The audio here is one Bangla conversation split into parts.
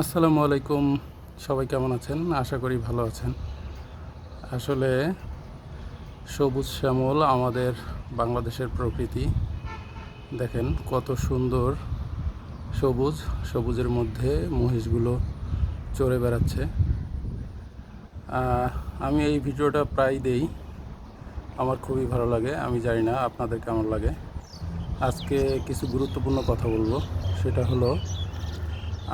আসসালামু আলাইকুম। সবাই কেমন আছেন? আশা করি ভালো আছেন। আসলে সবুজ শ্যামল আমাদের বাংলাদেশের প্রকৃতি। দেখেন কত সুন্দর সবুজ, সবুজের মধ্যে মহিষগুলো চড়ে বেড়াচ্ছে। আমি এই ভিডিওটা প্রায় দেই। আমার খুবই ভালো লাগে, আমি জানি না আপনাদের কেমন লাগে। আজকে কিছু গুরুত্বপূর্ণ কথা বলব। সেটা হলো,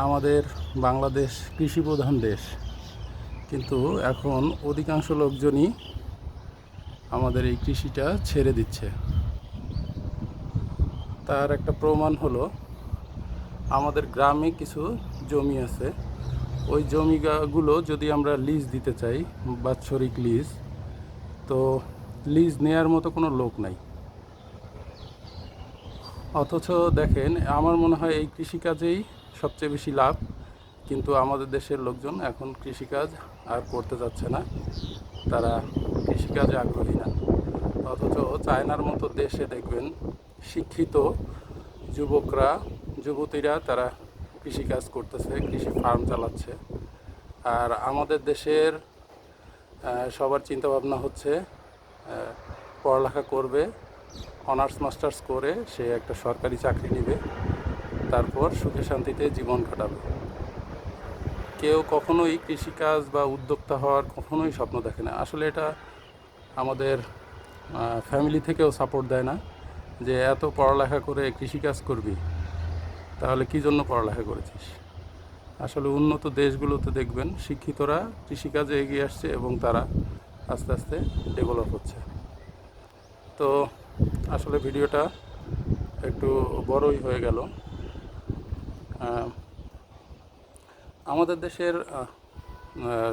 আমাদের বাংলাদেশ কৃষি প্রধান দেশ। কিন্তু এখন অধিকাংশ লোকজনই আমাদের এই কৃষিটা ছেড়ে দিচ্ছে। তার একটা প্রমাণ হলো, আমাদের গ্রামে কিছু জমি আছে। ওই জমিগুলো যদি আমরা লিজ দিতে চাই, বাৎসরিক লিজ, তো লিজ নেয়ার মতো কোনো লোক নাই। অথচ দেখেন, আমার মনে হয় এই কৃষিকাজেই সবচেয়ে বেশি লাভ। কিন্তু আমাদের দেশের লোকজন এখন কৃষিকাজ আর করতে যাচ্ছে না। তারা কৃষিকাজে আগ্রহী না। অথচ চায়নার মতো দেশে দেখবেন শিক্ষিত যুবকরা, যুবতীরা তারা কৃষিকাজ করতেছে, কৃষি ফার্ম চালাচ্ছে। আর আমাদের দেশের সবার চিন্তাভাবনা হচ্ছে পড়ালেখা করবে অনার্স মাস্টার্স করে সে একটা সরকারি চাকরি নেবে, তারপর সুখে শান্তিতে জীবন কাটাবে। কেউ কখনোই কৃষিকাজ বা উদ্যোক্তা হওয়ার কখনোই স্বপ্ন দেখে না। আসলে এটা আমাদের ফ্যামিলি থেকেও সাপোর্ট দেয় না যে এত পড়ালেখা করে কৃষিকাজ করবি, তাহলে কী জন্য পড়ালেখা করেছিস? আসলে উন্নত দেশগুলোতে দেখবেন শিক্ষিতরা কৃষিকাজে এগিয়ে আসছে এবং তারা আস্তে আস্তে ডেভেলপ হচ্ছে। তো আসলে ভিডিওটা একটু বড়ই হয়ে গেল। আমাদের দেশের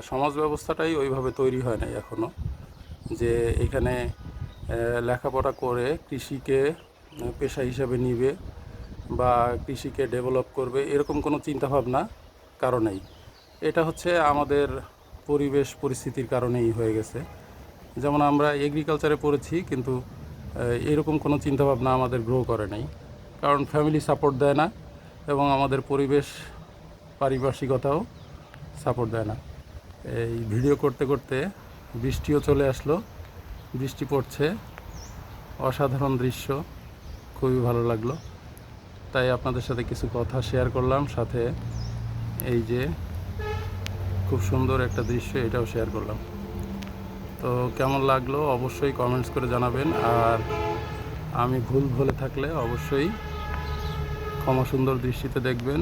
সমাজ ব্যবস্থাটাই ওইভাবে তৈরি হয় নাই এখনও যে এখানে লেখাপড়া করে কৃষিকে পেশা হিসাবে নিবে বা কৃষিকে ডেভেলপ করবে, এরকম কোনো চিন্তাভাবনা কারণেই এটা হচ্ছে আমাদের পরিবেশ পরিস্থিতির কারণেই হয়ে গেছে। যেমন আমরা এগ্রিকালচারে পড়েছি, কিন্তু এরকম কোনো চিন্তাভাবনা আমাদের গ্রো করে নাই। কারণ ফ্যামিলি সাপোর্ট দেয় না এবং আমাদের পরিবেশ পারিপার্শ্বিকতাও সাপোর্ট দেয় না। এই ভিডিও করতে করতে বৃষ্টিও চলে আসলো। বৃষ্টি পড়ছে। অসাধারণ দৃশ্য। খুবই ভালো লাগল। তাই আপনাদের সাথে কিছু কথা শেয়ার করলাম। সাথে এই যে খুব সুন্দর একটা দৃশ্য, এটাও শেয়ার করলাম। তো কেমন লাগল? অবশ্যই কমেন্টস করে জানাবেন। আর আমি ভুল ভুলে থাকলে অবশ্যই ক্ষমা সুন্দর দৃষ্টিতে দেখবেন।